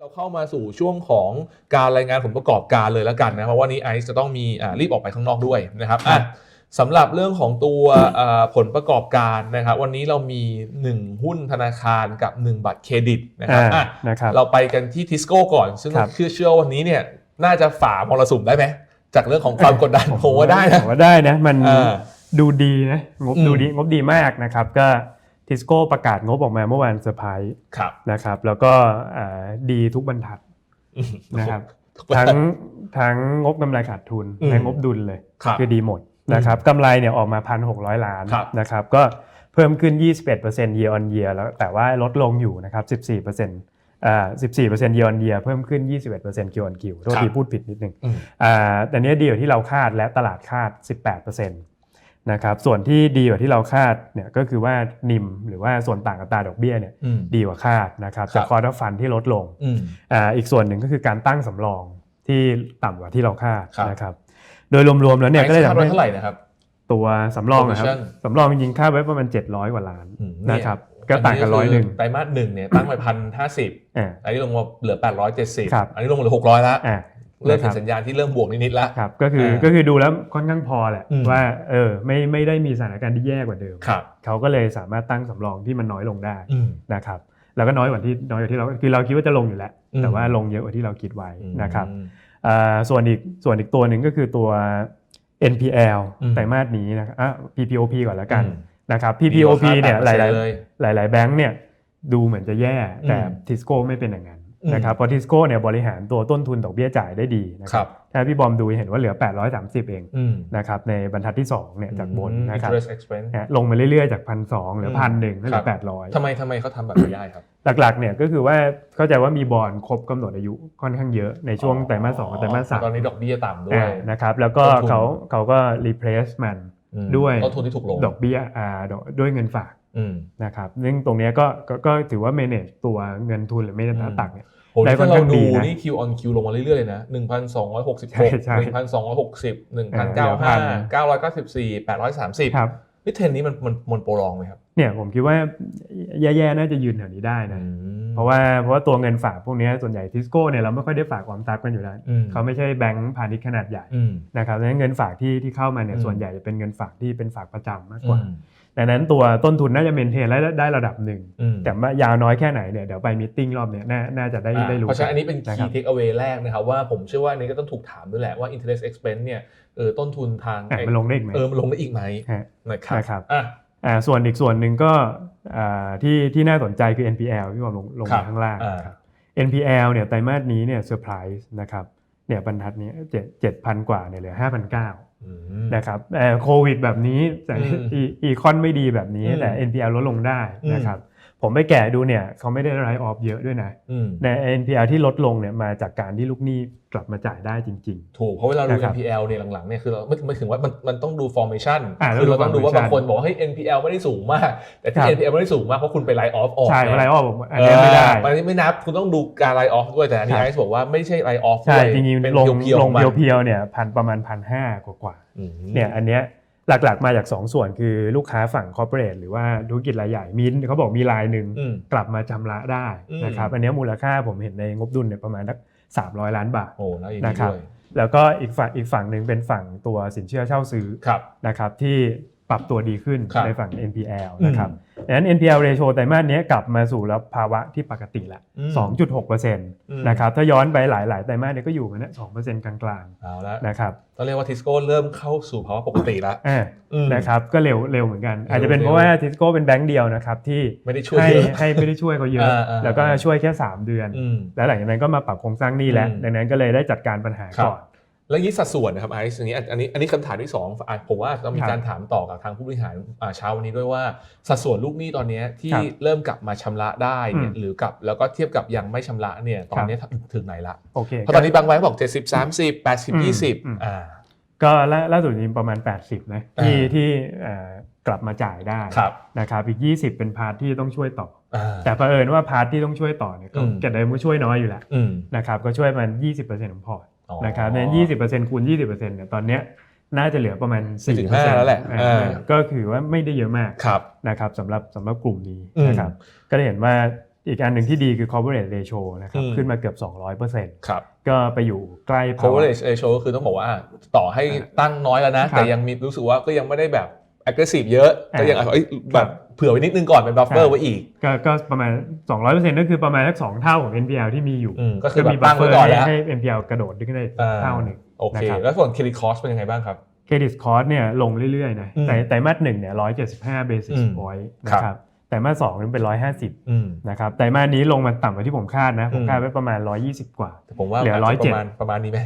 เราเข้ามาสู่ช่วงของการรายงานผลประกอบการเลยแล้วกันนะเพราะว่านี้ไอซ์จะต้องมีอ่ารีบออกไปข้างนอกด้วยนะครับอะสำหรับเรื่องของตัวอ่าผลประกอบการนะครับวันนี้เรามี 1 หุ้นธนาคารกับ 1 บัตรเครดิตนะครับอ่าอะนะครับ เราไปกันที่ทิสโก้ก่อน ซึ่งครับคือเชื่อวันนี้เนี่ยน่าจะฝ่ามรสุมได้ไหมจากเรื่องของความกดดันผมว่าได้นะ ผมว่าได้นะ มันอ่าดูดีนะงบอืม ดูดีงบดีมากนะครับ ก็ ทิสโก้ประกาศงบออกมาเมื่อวานเซอร์ไพรส์ครับนะครับ แล้วก็อ่าดีทุกบรรทัดอืมนะครับทุกคนทั้งทั้งงบกำไรขาดทุนอืมและงบดุลเลยครับคือดีหมดนะครับกำไรเนี่ยออกมา 1,600 ล้านครับนะครับก็เพิ่มขึ้น 21% year on year แล้วแต่ว่าลดลงอยู่นะครับ 14%อ่า14% year on year เพิ่มขึ้น 21% Q on Q โทษทีพูดผิดนิดนึงอืมอ่าแต่เนี้ยดีกว่าที่เราคาดและตลาดคาด 18% นะครับส่วนที่ดีกว่าที่เราคาดเนี่ยก็คือว่านิมหรือว่าส่วนต่างอัตราดอกเบี้ยเนี่ยอืมดีกว่าคาดนะครับครับจากคอร์ดฟันที่ลดลงอืมอ่าอีกส่วนหนึ่งก็คือการตั้งสำรองที่ต่ำกว่าที่เราคาดครับนะครับโดยรวมๆแล้วเนี่ยไอก็เลยซ์คาดทำไว้ให้เท่าไหร่นะครับตัวสำรองนะครับ Provision สำรองจริงๆคาดไว้ประมาณ 700 กว่าล้านอืมนะครับก็ต่างกันร้อยหนึ่งไตรมาสหนึ่งเนี่ยตั้งไปพันห้าสิบอ่าอันนี้ลงมาเหลือแปดร้อยเจ็ดสิบครับอันนี้ลงมาเหลือหกร้อยแล้วอ่า เริ่มนะคเห็รับนสัญญาณที่เริ่มบวกนิดๆแล้วครับก็คืออ่าก็คือดูแล้วค่อนข้างพอแหละอืมว่าเออไม่ไม่ได้มีสถานการณ์ที่แย่กว่าเดิมครับเขาก็เลยสามารถตั้งสำรองที่มันน้อยลงได้อืมนะครับแล้วก็น้อยกว่าที่น้อยกว่าที่เราคือเราคิดว่าจะลงอยู่แล้วอืมแต่ว่าลงเยอะกว่าที่เราคิดไว้นะครับอืมอ่าส่วนอีกส่วนอีกตัวหนึ่งก็คือตัว NPL อืมไตรมาสนี้นะครับอะ PPOP ก่อนแล้วกันอืมนะครับ PPOP เนี่ยหลายเลยๆหลาย ๆ แบงค์เนี่ยดูเหมือนจะแย่แต่อืมทิสโก้ไม่เป็นอย่างนั้นอืม นะครับเพราะทิสโก้เนี่ยบริหารตัวต้นทุนดอกเบี้ยจ่ายได้ดีนะคครัรับบถ้าพี่บอมดูเห็นว่าเหลือ 830 เองอืมนะครับในบรรทัดที่2เนี่ยจากบนนะครับ interest expense นะลงมาเรื่อยๆ จากพันสเหลืออืมพันหนึ่งเหลืครัอบแปดร้อยทำไมทำไมเขาทำแบบนี้ได้ครับ หลักๆเนี่ยก็คือว่าเข้าใจว่ามีบอลครบกำหนดอายุค่อนข้างเยอะในช่วงไตรมาสสองกับไตรมาสสามตอนนี้ดอกเบี้ยต่ำด้วยอ่านะครับแล้วก็ต้นทุนเขาเขาก็ replace มันอืมด้วยต้นทุนที่ถูกลงดอกเบี้ยอ่าดอกด้วยเงินฝากอืมนะครับซึ่งตรงเนี้ยก็ก็ก็ถือว่า manage ตัวเงินทุนหรือ manage อืมหน้าตักเนี่ย โหนี่ได้ค่ถ้าอนเราข้างดีดูนะนี่ Q on Q ลงมาเรื่อยๆเลยนะหนึ่งพันสองร้อยหกสิบหใช่กใช่หนึ่งพันสองร้อยหกสิบหนึ่งเอพันอเก้าเหลือห้า1,000นะเก้าร้อยเก้าสิบสี่แปดร้อยสามสิบครับนี่เทรนด์นี้มันมันมันโปรลองไหมครับเนี่ยผมคิดว่าแย่ๆน่าจะยืนแถวนี้ได้นะอืมเพราะว่าเพราะว่าตัวเงินฝากพวกเนี้ยส่วนใหญ่ทิสโก้เนี่ยเราไม่ค่อยได้ฝากออมทรัพย์กันอยู่แล้วอืมเขาไม่ใช่แบงก์พาณิชย์ขนาดใหญ่อืมนะครับดังนั้นเงินฝากที่ที่เข้ามาเนี่ยอืมส่วนใหญ่จะเป็นเงินฝากที่เป็นฝากประจำมากกว่าอืม ดังนั้นตัวต้นทุนน่าจะเมนเทนและได้ระดับหนึ่งอืมแต่ว่ายาวน้อยแค่ไหนเนี่ยเดี๋ยวไปมิ팅รอบเนี้ยน่าน่าจะได้อ่าได้รู้เพราะฉะนั้นอันนี้เป็นนะครั key บ take away แรกนะครับว่าผมเชื่อว่าอันนี้ก็ต้องถูกถามด้วยแหละว่า interest expense เนี่ยเออต้นทุนทางอะมันลงได้อีกไหมเออมันลงได้อีกไหมฮะนะครับนะครับอะอ่าส่วนอีกส่วนหนึ่งก็อ่าที่ที่น่าสนใจคือ NPL ที่ผมลงลงครับมาข้างล่างอ่าครับ NPL เนี่ยไตรมาสนี้เนี่ยเซอร์ไพรส์นะครับเนี่ยบรรทัดนี้เจ็ดเจ็ดพันกว่าเนี่ยเหลือห้าพันเก้าอืม นะครับเอ่อโควิดแบบนี้แต่อืมอีอีคอนไม่ดีแบบนี้อืมแต่ NPL ลดลงได้อืมนะครับ ผมไปแกะดูเนี่ยเขาไม่ได้ไรออฟเยอะด้วยนะอืมใน NPL ที่ลดลงเนี่ยมาจากการที่ลูกหนี้กลับมาจ่ายได้จริงถูกเพราะเวลาดูนะครับ NPL เนี่ยหลังๆเนี่ยคือเราไม่ไม่ถึงว่ามันมันต้องดู formation อ่าคือเราต้องดูว่า formation บางคนบอกว่าเฮ้ย NPL ไม่ได้สูงมาก แต่ที่ครับ NPL ไม่ได้สูงมากเพราะคุณไปไลออฟออกๆใช่ไงไรออฟผมอันเนี้ยไม่ได้เอออันนี้ไม่นับคุณต้องดูการไลออฟด้วยแต่อันนี้ครับไอซ์บอกว่าไม่ใช่ไลออฟใช่ด้วยจริงเป็นๆลงเพียวๆลของงมันเพียวๆเนี่ยพันประมาณพันห้ากว่าอืมๆเนี่ยอันเนี้ย หลักๆ มาจาก 2 ส่วนคือลูกค้าฝั่งคอร์เปอเรทหรือว่าธุรกิจรายใหญ่มีเขาบอกมีรายหนึ่งอืมกลับมาชำระได้อืมนะครับอันเนี้ยมูลค่าผมเห็นในงบดุลเนี่ยประมาณสักสามร้อยล้านบาทโอ้แล้วอีกนะนิดครับด้วยแล้วก็อีกฝั่งอีกฝั่งหนึ่งเป็นฝั่งตัวสินเชื่อเช่าซื้อครับนะครับที่ ปรับตัวดีขึ้นครับในฝั่ง NPL อืมนะครับดังนั้น NPL ratio ไตรมาสเนี้ยกลับมาสู่แล้วภาวะที่ปกติละอืม2.6%นะครับ ถ้าย้อนไปหลาย ๆ ไตรมาสเนี่ยก็อยู่กันเนี่ย2%กลางเอาละๆนะครับต้องเรียกว่าทิสโก้เริ่มเข้าสู่ภาวะปกติแล้วอ่าอืมนะครับ ก็เร็วเร็วเหมือนกันเร็วอาจจะเป็นเพราะว่าทิสโก้เป็นแบงก์เดียวนะครับที่ไม่ได้ช่วยให้เยอะให้ไม่ได้ช่วยเขาเยอะอ่าอ่าแล้วก็ช่วยแค่ 3 เดือนอืมแล้วหลังจากนั้นก็มาปรับโครงสร้างหนี้แล้วอืมดังนั้นก็เลยได้จัดการปัญหาครับก่อน แล้วยี่สัดส่วนนะครับไอซ์อันนี้อันนี้อันนี้คำถามที่สองอะผมว่าต้องมีครับการถามต่อกับทางผู้บริหารอ่าเช้าวันนี้ด้วยว่าสัดส่วนลูกหนี้ตอนเนี้ยที่ครับเริ่มกลับมาชำระได้เนี่ยอืมหรือกับแล้วก็เทียบกับยังไม่ชำระเนี่ยตอนนี้ถึงไหนละโอเคเพราะตอนนี้บางไว้บอก 70 30อืม80 20อืมอ่าก็ล่าล่าสุดนี้ประมาณ 80นะที่อ่าที่เอ่อกลับมาจ่ายได้ครับนะครับอีก 20 เป็นพาร์ทที่ต้องช่วยต่ออ่าแต่เผอิญว่าพาร์ทที่ต้องช่วยต่อเนี่ยก็อืมแกเดิมก็ช่วยน้อยอยู่แล้วอืมนะครับก็ช่วยมัน 20%ของพอร์ตอ๋อ นะครับใน20%คูณ20%เนี่ยตอนเนี้ยน่าจะเหลือประมาณ4ถึง5แล้วแหละอ่าอ่าก็คือว่าไม่ได้เยอะมากครับนะครับสำหรับสำหรับกลุ่มนี้อืมนะครับก็ได้เห็นว่าอีกอันหนึ่งที่ดีคือ coverage ratio นะครับอืมขึ้นมาเกือบ 200%ครับก็ไปอยู่ใกล้ภาวะ coverage ratio ก็คือต้องบอกว่าต่อให้ตั้งน้อยแล้วนะครับแต่ยังมีรู้สึกว่าก็ยังไม่ได้แบบ aggressive เยอะอ่าก็ยังเอ้ยแบบ เผื่อไว้นิดนึงก่อนเป็น buffer ครับไว้อีก ก็ก็ประมาณ 200%ก็คือประมาณสักสองเท่าของ NPL ที่มีอยู่อืมก็คือแบบมีตั้งไว้ buffer ก่อนแล้วให้ให้ NPL กระโดดขึ้นได้อ่าเท่าหนึ่งโอเคนะครับแล้วส่วน credit cost เป็นยังไงบ้างครับเครดิตคอร์สเนี่ยลงเรื่อยๆนะอืมแต่ไตรมาสหนึ่งเนี่ย175 basis อืม point คนะรับครับไตรมาสสองนี่เป็น150อืมนะครับไตรมาสนี้ลงมาต่ำกว่าที่ผมคาดนะ ผมอืมคาดไว้ประมาณ120กว่าแต่ผมว่าเหลืออาจจะประ107มาณประมาณนี้ไหม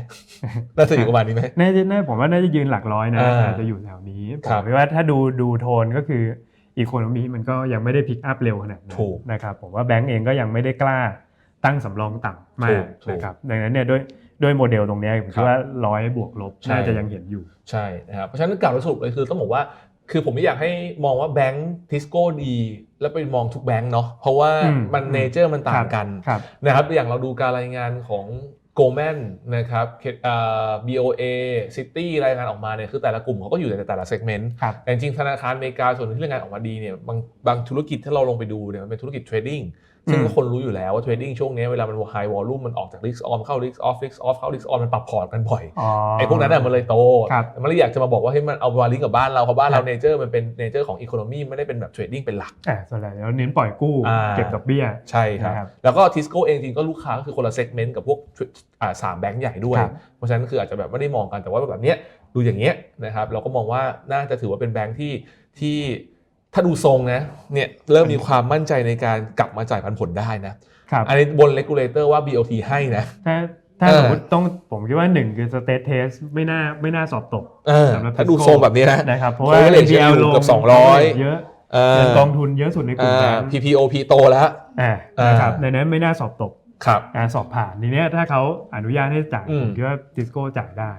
น่าจะอยู่ประมาณนี้ไหมน่าจะน่าผมว่าน่าจะยืนหลักร้อยนะอ่าอาจจะอยู่แถวนี้ผครัมบคิดว่าถ้าดูดูโทนก็คือ อีโคโนมีมันก็ยังไม่ได้พิกอัพเร็วขนาดนั้นถูกนะครับผมว่าแบงก์เองก็ยังไม่ได้กล้าตั้งสำรองต่ำมาถูกกถูกนะครับดังนั้นเนี่ยด้วยด้วยโมเดลตรงเนี้ยผมครัคิดบว่าร้อยบวกลบใช่น่าจะยังเห็นอยู่ใช่นะครับเพราะฉะนั้นกล่าวโดยสรุปเลยคือต้องบอกว่าคือผมไม่อยากให้มองว่าแบงค์ทิสโก้ดี แล้วไปมองทุกแบงค์เนาะเพราะว่าอืมมันเนเจอร์มันต่างกันครับนะครับอย่างเราดูการรายงานของ g o l d m a n นะครับเอ่อ BOA City รายงานออกมาเนี่ยคือแต่ละกลุ่มเขาก็อยู่ในแต่ละเซกเมนต์ครับแต่จริงๆธนาคารอเมริกาส่วนหนึ่งที่รายงานออกมาดีเนี่ยบางบางธุรกิจที่เราลงไปดูเนี่ยมันเป็นธุรกิจเทรดดิ้ง ซึ่งอืมก็คนรู้อยู่แล้วว่าเทรดดิ้งช่วงนี้เวลามันไฮวอลลุ่มมันออกจาก risk on เข้า risk off risk off เข้า risk on มันปรับพอร์ตกันบ่อยอ๋อไอ้พวกนั้นน่ะมันเลยโตครับมันเลยอยากจะมาบอกว่าให้มันเอามาลิงก์กับบ้านเราเพราะบ้านเราครับเนเจอร์มันเป็นเนเจอร์ของอีโคโนมีไม่ได้เป็นแบบเทรดดิ้งเป็นหลักอ่าส่วนใหญ่แล้วเน้นปล่อยกู้อ่าเก็บดอกเบี้ยใช่ครับนะครับแล้วก็ทิสโก้เองจริงก็ลูกค้าก็คือคนละเซกเมนต์กับพวกอ่าสามแบงก์ใหญ่ด้วยครับเพราะฉะนั้นคืออาจจะแบบไม่ได้มองกันแต่ว่าแบบเนี้ยดูอย่างเงี้ยนะครับเราก็มองว่าน่าจะถือว่าเป็นแบงก์ที่ที่ ถ้าดูทรงนะเนี่ยเริ่มมีความมั่นใจในการกลับมาจ่ายปันผลได้นะครับอันนี้บนเลกูลเลเตอร์ว่า BOT ให้นะถ้าถ้าเออสมมติต้องผมคิดว่าหนึ่งคือสเตทเทสไม่น่าไม่น่าสอบตกเออสำหรับถ้าดู Tisco ทรงแบบนี้นะนะครับเพราะว่า Coverage NPL อยู่ลงเกือบ200 เยอะเออเงินกองทุนเยอะสุดในกลุ่มแบอ่างค์ PPOP โตแล้วอ่าอ่านนะครับในนั้นไม่น่าสอบตกครับการสอบผ่านทีเนี้ยถ้าเขาอนุญาตให้จ่ายอืมผมคิดว่าดิสโก้จ่ายได้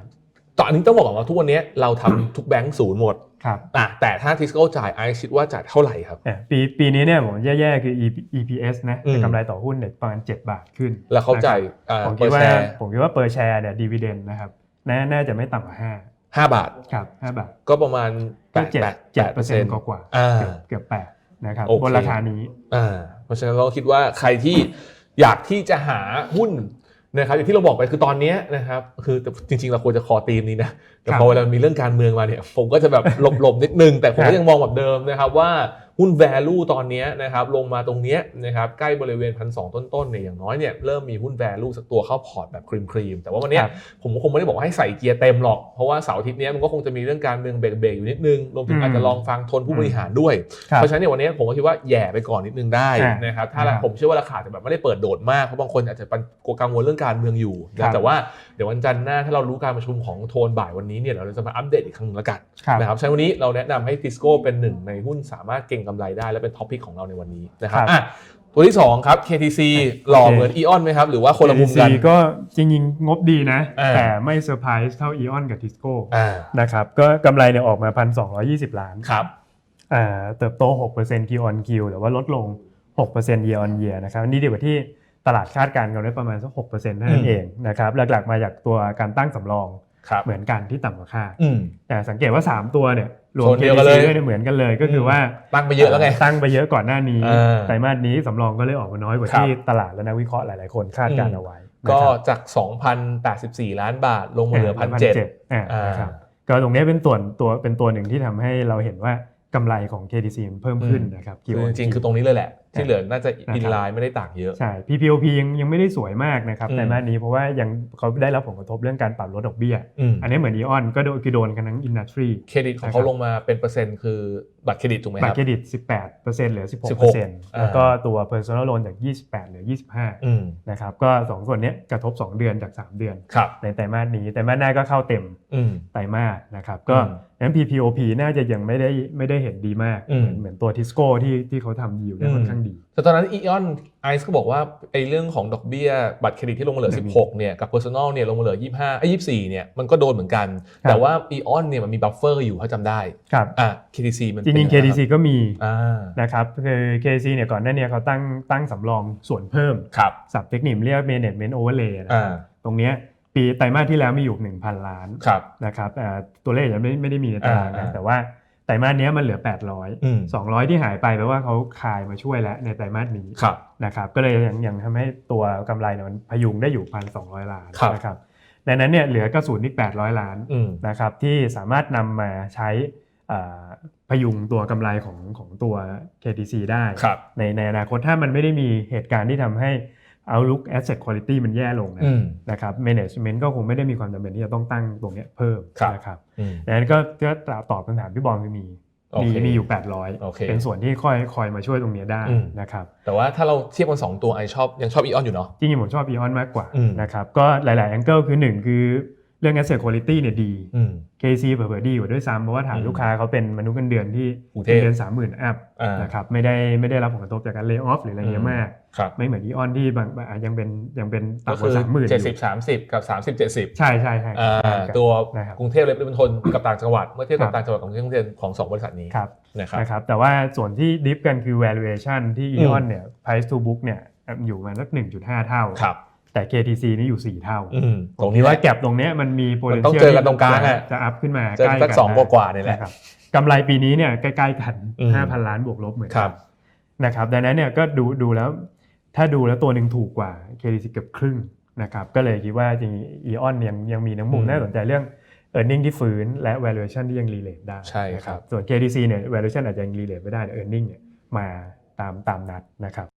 ตอนนี้ต้องบอกก่อนว่าทุกวันนี้เราทำทุกแบงก์ศูนย์หมดครับอะแต่ถ้าทิสโก้จ่ายไอซ์คิดว่าจ่ายเท่าไหร่ครับอะปีปีนี้เนี่ยผมแย่ๆคือ EP- EPS นะอืมกำไรต่อหุ้นเนี่ยประมาณ 7 บาทขึ้น แล้วเขาจ่ายนะครับอ่าผมเปคิอดร์ว่าแชร์ผมคิดว่าเปอร์แชร์เนี่ยดีเวเดนนะครับน่าน่าจะไม่ต่ำกว่าห้าบาท5ครับ5บาท ก็ประมาณก็แปดเจ็ดแปดเจ็ดเปอร์เซ็นต์กว่าๆอ่าเกือบเกือบแปดนะครับโอเคบนราคานี้อ่าเพราะฉะนั้นเราคิดว่าใครที่อยากที่จะหาหุ้น นะครับอย่างที่เราบอกไปคือตอนเนี้ยนะครับคือจริงๆเราควรจะคอตีมนี้นะแต่ครับพอเวลามีเรื่องการเมืองมาเนี่ยผมก็จะแบบหลบๆนิดนึงแต่ผมครัก็บยังมองแบบเดิมนะครับว่า หุ้น value ตอนเนี้ยนะครับลงมาตรงเนี้ยนะครับใกล้บริเวณพันสต้นๆเนี่ยอย่างน้อยเนี่ยเริ่มมีหุ้น value สักตัวเข้าพอร์ตแบบครีมๆแต่ว่าวันเนี้ยครับผมก็คงไม่ได้บอกว่าให้ใส่เกียร์เต็มหรอกเพราะว่าเสาร์อาทิตย์เนี้ยมันก็คงจะมีเรื่องการเมืองเบรกๆอยู่นิดนึงรวมถึงอืมอาจจะลองฟังทนผู้บริหารด้วยครับเพราะฉะนั้นเนี่ยวันนี้ผมก็คิดว่าแหย่ไปก่อนนิดนึงได้อ่านนะครับถ้าครับผมเชื่อว่าราคาจะแบบไม่ได้เปิดโดดมากเพราะบางคนอาจจะกลัวกังวลเรื่องการเมืองอยู่ครันะบแต่ว่าเดี๋ยววันจันทร์หน้าถ้าเรารู้การประชุมของโทนบ่ายวันนี้เนี่ยเราจะมาอัปเดตอีกครั้งหนึงละกันครับนะครับฉะนั้นวันนี้เราแนะนำให้ทิสโก้เป็นหนึ่งในหุ้นสามารถเก็งกำไรได้และเป็นท็อปิกของเราในวันนี้นะครับครับ อะตัวที่สองครับ KTC หล่อเหมือนอีออนไหมครับ หรือว่าคนละมุมกัน ADC ก็จริงๆ งบดีนะ อ่า แต่ไม่เซอร์ไพรส์เท่าอีออนกับทิสโก้อ่านะครับก็กำไรเนี่ยออกมา 1,220 ล้านครับ อ่าเติบโต 6% Q on Q แต่ว่าลดลง 6% year on year นะครับนี่ดีกว่าที่ตลาดคาดการณ์กันไว้ประมาณสัก6%เท่านั้นอืมเองนะครับหลักๆมาจากตัวการตั้งสำรองครับ เหมือนกันที่ต่ำกว่าคาดอืมแต่สังเกตว่า 3 ตัวเนี่ยรวมโซนเดียว KTC กันเลยด้วยเนี่ยเหมือนกันเลยก็คือว่าตั้งไปเยอะแล้วไงตั้งไปเยอะก่อนหน้านี้อ่าไตรมาสนี้สำรองก็เลยออกมาน้อยกว่าครับที่ตลาดและนักวิเคราะห์หลาย ๆ คนคาดการณ์เอาไว้นะก็ครับจาก 2,084 ล้านบาทลงมาเหลือ1,700อ่าอ่านะครับก็ตรงนี้เป็นตัวตัวเป็นตัวหนึ่งที่ทำให้เราเห็นว่ากำไรของ KTC มันเพิ่มขึ้นนะครับคือ Q on จริง Q ๆคือตรงนี้เลยแหละที่อ่าเหลือน่าจะนะครับอินไลน์ไม่ได้ต่างเยอะ ใช่ PPOP ยังยังไม่ได้สวยมากนะครับอืมไตรมาสนี้เพราะว่ายังเขาได้รับผลกระทบเรื่องการปรับลดดอกเบี้ยอืมอันนี้เหมือนอีออนก็โดนคือโดนกันทั้งอินดัสทรีเครดิตของเขาลงมาเป็นเปอร์เซ็นต์คือบัตรเครดิตถูกไหมคบัตรัรบเครดิต 18%เหลือ 16% 16แล้วก็ตัว personal loan จาก 28เหลือ 25อืมนะครับก็สองส่วนเนี้ยกระทบ 2 เดือนจาก 3 เดือนครับในไตรมาสนี้ไตรมาสหน้าก็เข้าเต็มอืมไตรมาสนะครับก็อืมนั้น PPOP น่าจะยังไม่ได้ไม่ได้เห็นดีมากอืมเหมือนเหมือนตัวทิสโก้ที่ที่เขาทำยิวได้ค่อนข้างดีแต่ตอนนั้นอีออนไอซ์ก็บอกว่าไอ้เรื่องของดอกเบี้ยบัตรเครดิตที่ลงมาเหลืออืม16เนี่ยกับ Personal เนี่ยลงมาเหลือ 25ไอ้24เนี่ยมันก็โดนเหมือนกันครับแต่ว่าอีออนเนี่ยมันมีบัฟเฟอร์อยู่ถ้าจำได้ครับอะ KTC มันจเป็นริงๆยัไ KTC ก็มีอ่านะครับคือ KTC เนี่ยก่อนหน้าเนี้เขาตั้งตั้งสำรองส่วนเพิ่มครับศัพท์เทคนิคเรียก management overlay นะอ่าตรงเนี้ยปีไตรมาสที่แล้วมีอยู่ 1,000 ล้านครับนะครับอ่าตัวเลขยังไม่ไม่ได้มีในตารางนะอ่าแต่ว่า ไตรมาสเนี้ยมันเหลืออืม800 200 ที่หายไปแปลว่าเขาคายมาช่วยแล้วในไตรมาสนี้ครับนะครับก็เลยยังยังทำให้ตัวกำไรเนี่ยมันพยุงได้อยู่1,200ล้านครับนะครับดังนั้นเนี่ยเหลือกระสุนอีก 800 ล้านอืมนะครับที่สามารถนำมาใช้อ่าพยุงตัวกำไรของของตัว KTC ได้ครับในในอนาคตถ้ามันไม่ได้มีเหตุการณ์ที่ทำให้ outlook asset quality มันแย่ลงนะอืมนะครับ management ก็คงไม่ได้มีความจำเป็นที่จะต้องตั้งตรงเนี้ยเพิ่มครับนะครับอืมดังนั้นก็ก็ตอบคำถามพี่บอลคือมีโอมีเคมีอยู่โอเค800 เป็นส่วนที่ค่อยคอยมาช่วยตรงเนี้ยได้อืมนะครับแต่ว่าถ้าเราเทียบกันสองตัวไอชอบยังชอบอีออนอยู่เนาะจริงๆผมชอบ Eon มากกว่าอืมนะครับก็หลายๆ angle คือ 1 คือ เรื่อง asset quality เนี่ยดี อืม KC เผื่อๆดีกว่าด้วยซ้ำเพราะว่าฐานอืมลูกค้าเขาเป็นมนุษย์เงินเดือนที่กรุงเทพงินเดือนสามหมื่นอัพอ่านนะครับไม่ได้ไม่ได้รับผลกระทบจากการเลิกออฟหรืออะไรเงี้ยมาก ครับ ไม่เหมือนอีออนที่บางบางอะยังเป็นยังเป็นก็ต่ำกคือว่าสามหมื่นเจ็ดสิบสามสิบกับสามสิบเจ็ดสิบใช่ใช่ใช่อ่าใช่ครับ ตัวนะครับกรุงเทพและปริมณฑลกับต่างจังหวัด เมื่อเทียบกัครับบ ต่างจังหวัดของกรุงเทพของสองบริษัทนี้ครับ นะครับ นะครับแต่ว่าส่วนที่ดิฟกันคือ valuation ที่ อือีมออนเนี่ย price to book เนี่ยอยู่ประมาณสัก1.5 เท่าครับ แต่ KTC นี่อยู่ 4 เท่าอืมตตรรงงนี้นี้แหว่าละแก็บตรงเนี้ยมันมี มันต้อง potential เจอกันตรงกลางอะ จะอัพขึ้นมาเจอใกล้สักกันสองได้กว่าๆนี่แหละ นะครับกำไรปีนี้เนี่ยใกล้ๆกัน อืม 5,000 ล้านบวกลบเหมือนคกัรันบนะครับดังนั้นเนี่ยก็ดูดูแล้ว ถ้าดูแล้วตัวหนึ่งถูกกว่า KTC เกือบครึ่งนะครับก็เลยคิดว่าจริงๆ Eon ยังยังมีน้ำมุมอืมน่าสนใจเรื่อง e a r n i n g ที่ฟื้นและ valuation ที่ยัง relate ได้ใช่ครับ นะส่วน KTC เนี่ย valuation อาจจะยัง relate ไม่ได้แต่ earning เนี่ยมาตามตามนัดนะครับ